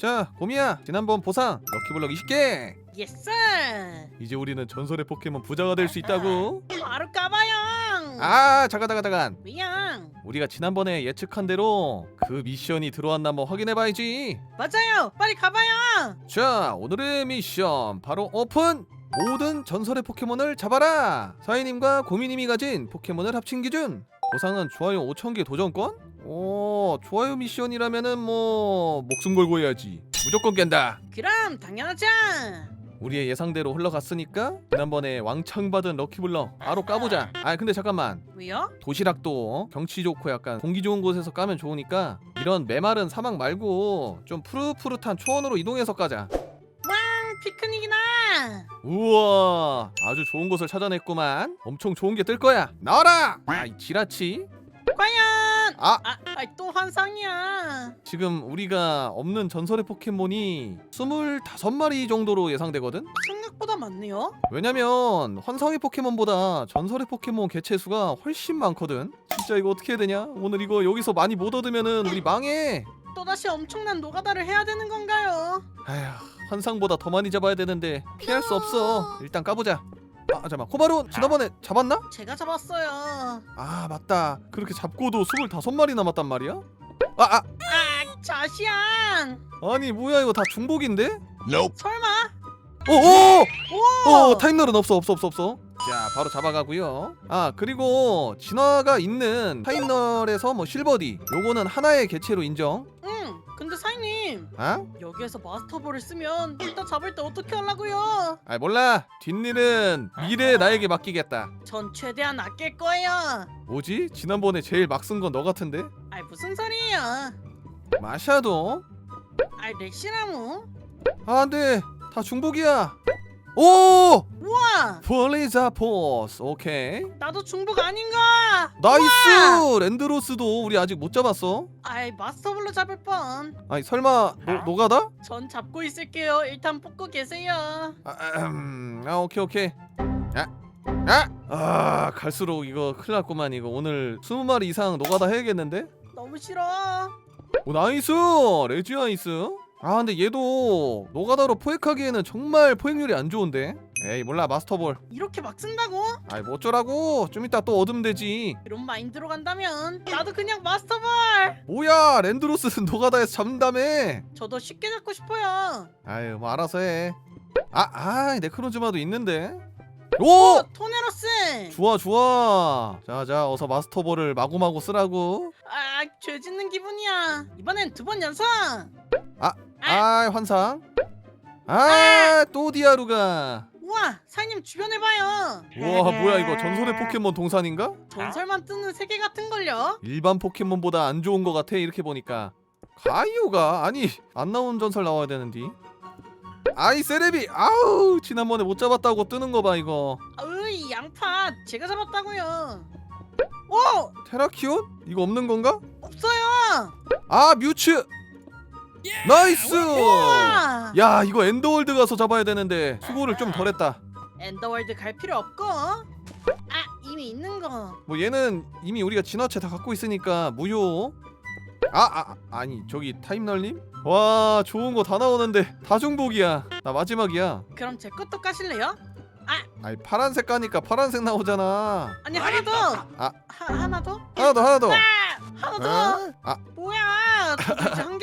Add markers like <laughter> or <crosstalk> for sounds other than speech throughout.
자 곰이야 지난번 보상 럭키블럭 20개. 예스 이제 우리는 전설의 포켓몬 부자가 될 수 있다고. 바로 까봐요 아 잠깐 잠깐 잠깐. 왜양 우리가 지난번에 예측한 대로 그 미션이 들어왔나 한번 확인해봐야지. 맞아요. 빨리 가봐요. 자 오늘의 미션 바로 오픈. 모든 전설의 포켓몬을 잡아라. 사이님과 고미님이 가진 포켓몬을 합친 기준. 보상은 좋아요 5천개 도전권? 오 좋아요 미션이라면은 뭐 목숨 걸고 해야지. 무조건 깬다. 그럼 당연하죠. 우리의 예상대로 흘러갔으니까 지난번에 왕창 받은 럭키블럭 바로 까보자. 아 근데 잠깐만. 왜요? 도시락도 경치 좋고 약간 공기 좋은 곳에서 까면 좋으니까 이런 메마른 사막 말고 좀 푸릇푸릇한 초원으로 이동해서 까자. 왕 피크닉이나! 우와 아주 좋은 곳을 찾아냈구만. 엄청 좋은 게 뜰 거야. 나와라! 아이 지라치? 과연 아! 아, 아, 또 환상이야. 지금 우리가 없는 전설의 포켓몬이 25마리 정도로 예상되거든? 생각보다 많네요. 왜냐면 환상의 포켓몬보다 전설의 포켓몬 개체 수가 훨씬 많거든? 진짜 이거 어떻게 해야 되냐? 오늘 이거 여기서 많이 못 얻으면은 우리 망해. 또다시 엄청난 노가다를 해야 되는 건가요? 아휴 환상보다 더 많이 잡아야 되는데 피할 수 없어. 일단 까보자 아 잠깐만. 코바로 지난번에 잡았나? 제가 잡았어요. 아 맞다. 그렇게 잡고도 25마리 남았단 말이야? 아, 아. 아 자시안 아니 뭐야 이거 다 중복인데? 설마? 오오! 오 어 타임널은 없어 없어 없어 없어. 자 바로 잡아가고요. 아 그리고 진화가 있는 타임널에서 뭐 실버디. 요거는 하나의 개체로 인정. 응 근데 사장님 아? 여기에서 마스터볼을 쓰면 이따 잡을 때 어떻게 하려고요? 아 몰라 뒷일은 미래 나에게 맡기겠다 전 최대한 아낄 거예요 뭐지? 지난번에 제일 막 쓴 건 너 같은데? 아이 무슨 소리예요 마샤도? 아이 렉시나무 아 안돼 다 중복이야 오! 우와! 폴리자 포스 오케이. 나도 중복 아닌가? 나이스! 랜드로스도 우리 아직 못 잡았어. 아이 마스터볼로 잡을 뻔. 아니 설마 노, 노가다? 전 잡고 있을게요. 일단 뽑고 계세요. 아, 음, 아 오케이 오케이. 아, 아! 아 갈수록 이거 큰일 났구만 이거. 오늘 20마리 이상 노가다 해야겠는데? 너무 싫어. 오 나이스! 레지 아이스 아 근데 얘도 노가다로 포획하기에는 정말 포획률이 안 좋은데? 에이 몰라 마스터볼. 이렇게 막 쓴다고? 아이 뭐 어쩌라고? 좀 이따 또 얻으면 되지. 이런 마인드로 간다면 나도 그냥 마스터볼! 뭐야 랜드로스는 <laughs> 노가다에서 잡는다며? 저도 쉽게 잡고 싶어요. 아유 뭐 알아서 해아 아, 네크로즈마도 있는데? 오! 어, 토네로스! 좋아 좋아. 자자 어서 마스터볼을 마구마구 쓰라고. 아 죄 짓는 기분이야. 이번엔 두 번 연속 아 환상. 아 또 디아루가. 우와 사장님 주변에 봐요. 우와 뭐야 이거? 전설의 포켓몬 동산인가? 전설만 뜨는 세계 같은걸요? 일반 포켓몬보다 안 좋은 것 같아 이렇게 보니까. 가이오가? 아니 안 나온 전설 나와야 되는디. 아이 세레비! 아우 지난번에 못 잡았다고 뜨는 거 봐 이거. 으이 양파. 제가 잡았다고요. 오 테라키온? 이거 없는 건가? 없어요. 아 뮤츠 나이스! 우와 야 이거 엔더월드 가서 잡아야 되는데 수고를 좀 덜 했다. 엔더월드 갈 필요 없고? 아 이미 있는 거. 뭐 얘는 이미 우리가 진화체 다 갖고 있으니까 무효. 아, 아 아니 저기 타임널님 와 좋은 거 다 나오는데 다 중복이야. 나 마지막이야. 그럼 제 것도 까실래요? 아니 파란색 까니까 파란색 나오잖아. 아니 하나 더! 아. 하, 하나 더? 하나 더 하나 더. 아, 하나 더! 어? 아. 뭐야? 이제 한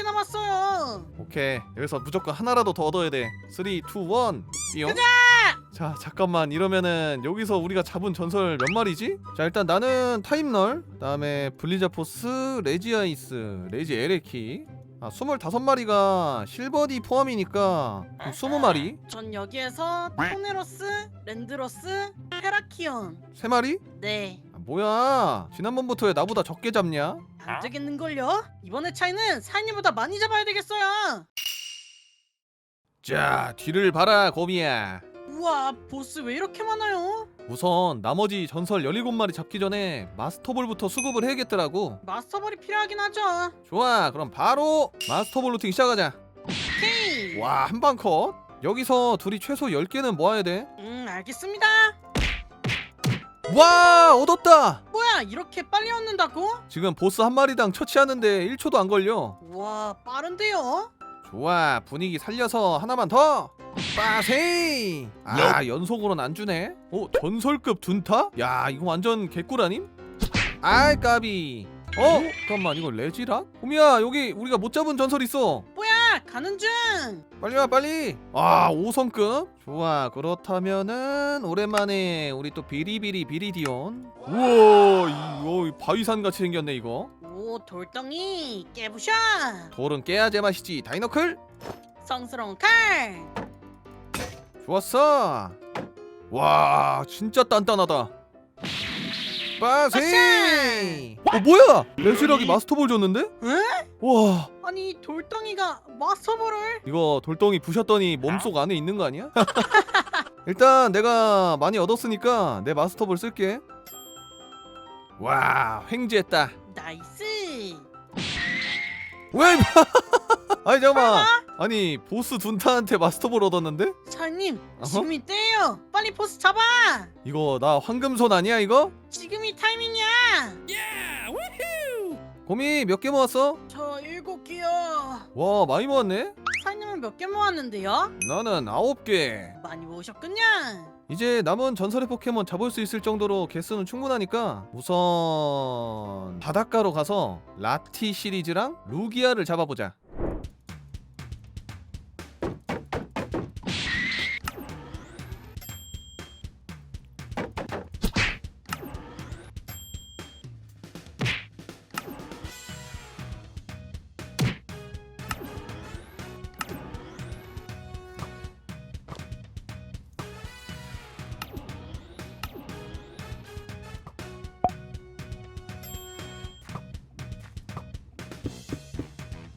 오케이. 여기서 무조건 하나라도 더 얻어야 돼. 3, 2, 1 띠용. 자! 잠깐만. 이러면은 여기서 우리가 잡은 전설 몇 마리지? 자 일단 나는 타임널 그다음에 블리자포스 레지아이스 레지 에레키. 아 25마리가 실버디 포함이니까 20마리. 전 여기에서 토네로스, 랜드로스, 테라키온. 3마리? 네. 아, 뭐야? 지난번부터 왜 나보다 적게 잡냐? 안 되겠는걸요? 이번에 차이는 사인님보다 많이 잡아야 되겠어요. 자 뒤를 봐라 고미야. 우와 보스 왜 이렇게 많아요? 우선 나머지 전설 17마리 잡기 전에 마스터볼부터 수급을 해야겠더라고. 마스터볼이 필요하긴 하죠. 좋아 그럼 바로 마스터볼 루팅 시작하자. 오케이. 와 한 방 컷? 여기서 둘이 최소 10개는 모아야 돼와 음 알겠습니다 얻었다 뭐야 이렇게 빨리 얻는다고? 지금 보스 한 마리당 처치하는데 1초도 안 걸려 우와 빠른데요? 좋아 분위기 살려서 하나만 더 빠세이 아 연속으로는 안 주네 어 전설급 둔타? 야 이거 완전 개꿀 아님? 아이 까비 어? 잠깐만 이거 레지락? 호미야 여기 우리가 못 잡은 전설 있어 뭐야 가는 중. 빨리 와 빨리. 아 5성급? 좋아 그렇다면은 오랜만에 우리 또 비리비리 비리디온. 우와 이거 바위산 같이 생겼네 이거. 오 돌덩이 깨부셔. 돌은 깨야 제맛이지 다이너클. 성스러운 칼. 좋았어. 와 진짜 단단하다 빠세 어 뭐야 레지락이 마스터볼 줬는데? 에? 와 아니 돌덩이가 마스터볼을 이거 돌덩이 부셨더니 몸속 안에 있는 거 아니야? <laughs> 일단 내가 많이 얻었으니까 내 마스터볼 쓸게. 와 횡재했다. 나이스 왜? <laughs> 아니 잠깐만. 아니 보스 둔타한테 마스터볼 얻었는데? 사장님 어허? 지금이 때예요 빨리 포스 잡아 이거 나 황금손 아니야 이거? 지금이 타이밍이야 곰이 몇개 모았어? 저 일곱 개요 와 많이 모았네. 사장님은 몇 개 모았는데요? 나는 아홉 개. 많이 모으셨군요 이제 남은 전설의 포켓몬 잡을 수 있을 정도로 개수는 충분하니까 우선 바닷가로 가서 라티 시리즈랑 루기아를 잡아보자.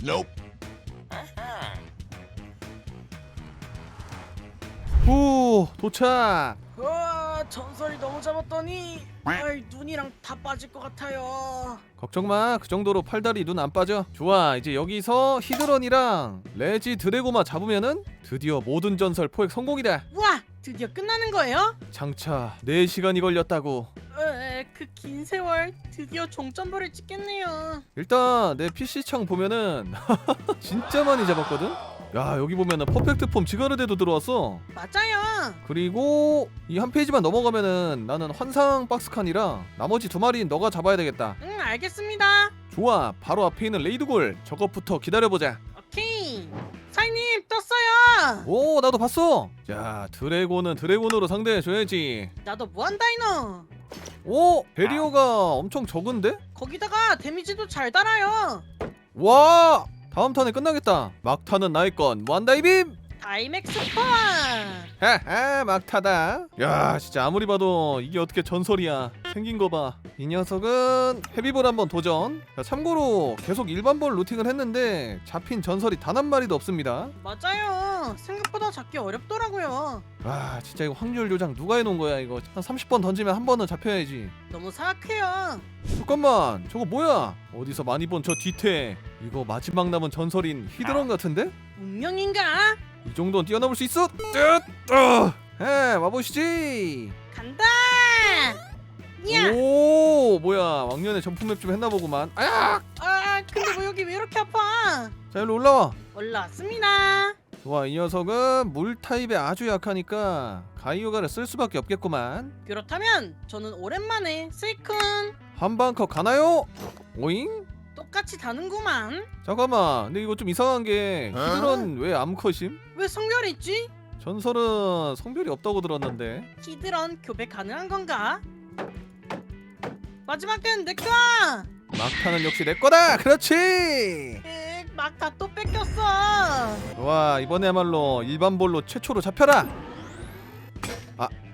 Nope. 후 도착. 와 전설이 너무 잡았더니 아이 눈이랑 다 빠질 것 같아요 걱정 마. 그 정도로 팔다리 눈 안 빠져. 좋아. 이제 여기서 히드런이랑 레지 드래고마 잡으면은 드디어 모든 전설 포획 성공이다. 우와 드디어 끝나는 거예요? 장차 4시간이 걸렸다고. 그 긴 세월 드디어 종점부를 찍겠네요 일단 내 PC창 보면은 <laughs> 진짜 많이 잡았거든. 야, 여기 보면은 퍼펙트 폼 지가르데도 들어왔어. 맞아요 그리고 이 한 페이지만 넘어가면은 나는 환상 박스칸이라 나머지 두 마리는 너가 잡아야 되겠다. 응 알겠습니다 좋아. 바로 앞에 있는 레이드골. 저것부터 기다려보자. 사장님 떴어요. 오 나도 봤어. 자 드래곤은 드래곤으로 상대해줘야지. 나도 무한 다이너 오 베리오가 엄청 적은데? 거기다가 데미지도 잘 달아요. 와 다음 턴에 끝나겠다. 막타는 나의 건. 무한다이빔 다이맥스 파워 하하 막타다. 야 진짜 아무리 봐도 이게 어떻게 전설이야. 생긴 거봐이 녀석은 헤비볼 한번 도전. 자, 참고로 계속 일반볼 루팅을 했는데 잡힌 전설이 단 한 마리도 없습니다. 맞아요. 생각보다 잡기 어렵더라고요. 와 진짜 이거 확률 조작 누가 해놓은 거야 이거? 한 30번 던지면 한 번은 잡혀야지. 너무 사악해요. 잠깐만 저거 뭐야? 어디서 많이 본 저 뒤태. 이거 마지막 남은 전설인 히드런 같은데? 운명인가? 이 정도는 뛰어넘을 수 있어? 뜻! 어! 해 와보시지 간다 야! 오 뭐야 왕년에 점프맵 좀 했나 보구만 아야 아 근데 뭐 여기 왜 이렇게 아파 자 일로 올라와 올라왔습니다 좋아 이 녀석은 물 타입에 아주 약하니까 가이오가를 쓸 수밖에 없겠구만 그렇다면 저는 오랜만에 세이큰 한방커 가나요? 오잉? 똑같이 다는구만 잠깐만 근데 이거 좀 이상한 게 어? 히드런 왜 암컷임? 왜 성별이 있지? 전설은 성별이 없다고 들었는데 히드런 교배 가능한 건가? 마지막 땐 내꺼! 막타는 역시 내 거다. 그렇지. 에 막다 또 뺏겼어 와 이번에야말로 일반 볼로 최초로 잡혀라.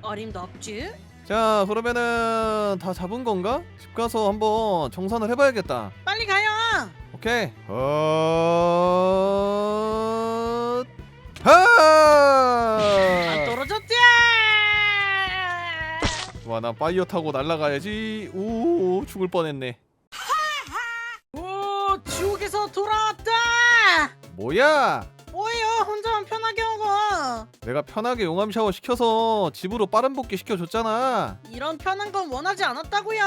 어림도 없지? 자 그러면은 다 잡은 건가? 집 가서 한번 정산을 해봐야겠다. 빨리 가요 오케이. 어... 하! 안 떨어졌지? 와나 파이어 타고 날아가야지. 오 죽을 뻔했네. 오 지옥에서 돌아왔다 뭐야? 내가 편하게 용암 샤워 시켜서 집으로 빠른 복귀 시켜줬잖아. 이런 편한 건 원하지 않았다고요.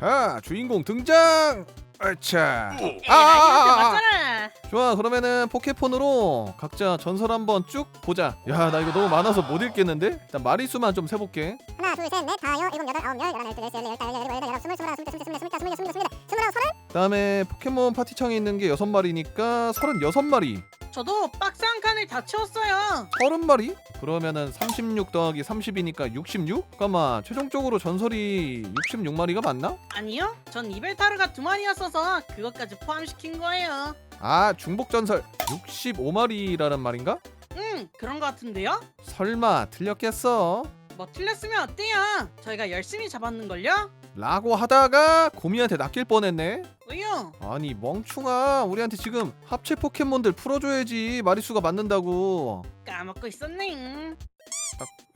아 주인공 등장! 아차. 에이 아, 아, 아, 아. 맞잖아. 좋아 그러면은 포켓폰으로 각자 전설 한번 쭉 보자. 야 나 이거 너무 많아서 못 읽겠는데? 일단 마리수만 좀 세볼게. 하나 둘셋넷 다여 일곱 여덟 아홉 열 열하나 열둘 열셋 열넷 열다섯 열여덟 열아홉 스물 스물하나 스물둘 스물셋 스물넷 스물다섯 스물여섯 스물일곱 스물여덟 서른? 그다음에 포켓몬 파티창에 있는 게 여섯 마리니까 서른여섯 마리 저도 박스 한 칸을 다 채웠어요 서른 마리? 그러면은 36 더하기 30이니까 66? 잠깐만 최종적으로 전설이 66마리가 맞나? 아니요 전 이벨타르가 두 마리였어서 그것까지 포함시킨 거예요 아 중복 전설 65마리라는 말인가? 음 그런 거 같은데요? 설마 틀렸겠어? 뭐 틀렸으면 어때요 저희가 열심히 잡았는걸요? 라고 하다가 고미한테 낚일 뻔했네. 왜요? 아니 멍충아 우리한테 지금 합체 포켓몬들 풀어줘야지 마리수가 맞는다고. 까먹고 있었네.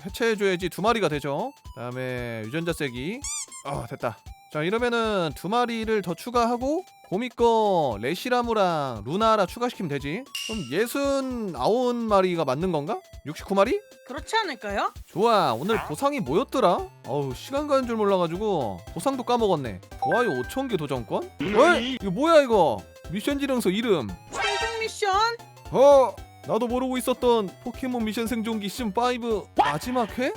해체해줘야지 두 마리가 되죠. 그다음에 유전자 세기. 어 됐다. 자 이러면은 두 마리를 더 추가하고 고미꺼 레시라무랑 루나라 추가시키면 되지 그럼 예순 아홉 마리가 맞는 건가? 69마리? 그렇지 않을까요? 좋아 오늘 보상이 뭐였더라? 어우 시간 가는 줄 몰라가지고 보상도 까먹었네 좋아요 5천개 도전권? 어이 이거 뭐야 이거 미션 지령서 이름 최종 미션? 어 나도 모르고 있었던 포켓몬 미션 생존기 시즌5 마지막 회?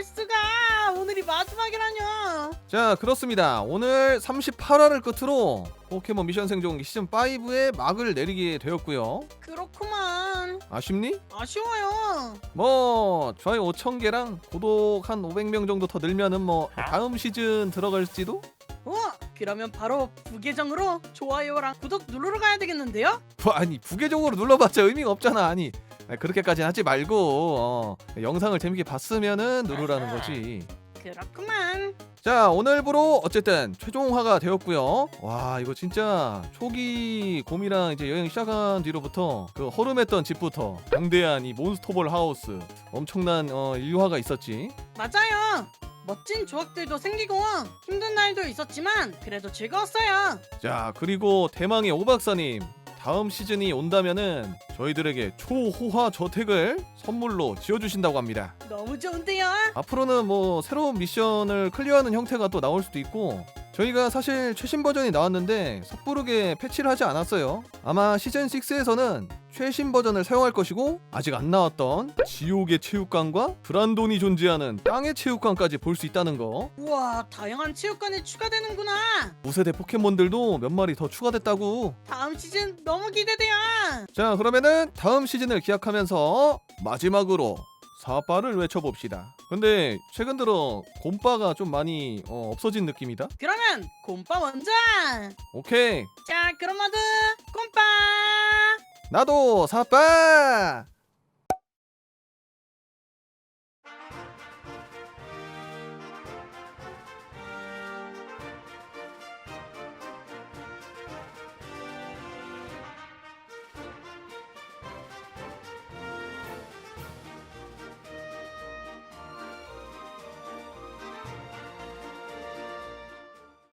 이럴 수가. 오늘이 마지막이라뇨. 자 그렇습니다. 오늘 38화를 끝으로 포켓몬 미션 생존기 시즌 5의 막을 내리게 되었고요. 그렇구만. 아쉽니? 아쉬워요. 뭐 좋아요 5천개랑 구독 한 500명 정도 더 늘면은 뭐 다음 시즌 들어갈지도? 우와 그러면 바로 부계정으로 좋아요랑 구독 누르러 가야 되겠는데요? 뭐, 아니 부계적으로 눌러봤자 의미가 없잖아. 아니, 그렇게까지는 하지 말고 어, 영상을 재밌게 봤으면은 누르라는 거지. 그렇구만. 자 오늘부로 어쨌든 최종화가 되었고요. 와 이거 진짜 초기 곰이랑 이제 여행 시작한 뒤로부터 그 허름했던 집부터 방대한 이 몬스터볼 하우스 엄청난 어, 일화가 있었지. 맞아요. 멋진 조각들도 생기고 힘든 날도 있었지만 그래도 즐거웠어요. 자 그리고 대망의 오박사님 다음 시즌이 온다면은 저희들에게 초호화 저택을 선물로 지어주신다고 합니다 너무 좋은데요? 앞으로는 뭐 새로운 미션을 클리어하는 형태가 또 나올 수도 있고 저희가 사실 최신 버전이 나왔는데 섣부르게 패치를 하지 않았어요. 아마 시즌 6에서는 최신 버전을 사용할 것이고 아직 안 나왔던 지옥의 체육관과 브란돈이 존재하는 땅의 체육관까지 볼 수 있다는 거. 우와 다양한 체육관이 추가되는구나. 5세대 포켓몬들도 몇 마리 더 추가됐다고. 다음 시즌 너무 기대돼요. 자 그러면은 다음 시즌을 기약하면서 마지막으로 사빠를 외쳐봅시다. 근데 최근 들어 곰빠가 좀 많이 어, 없어진 느낌이다? 그러면 곰빠 먼저 오케이. 자 그럼 모두 곰빠! 나도 사빠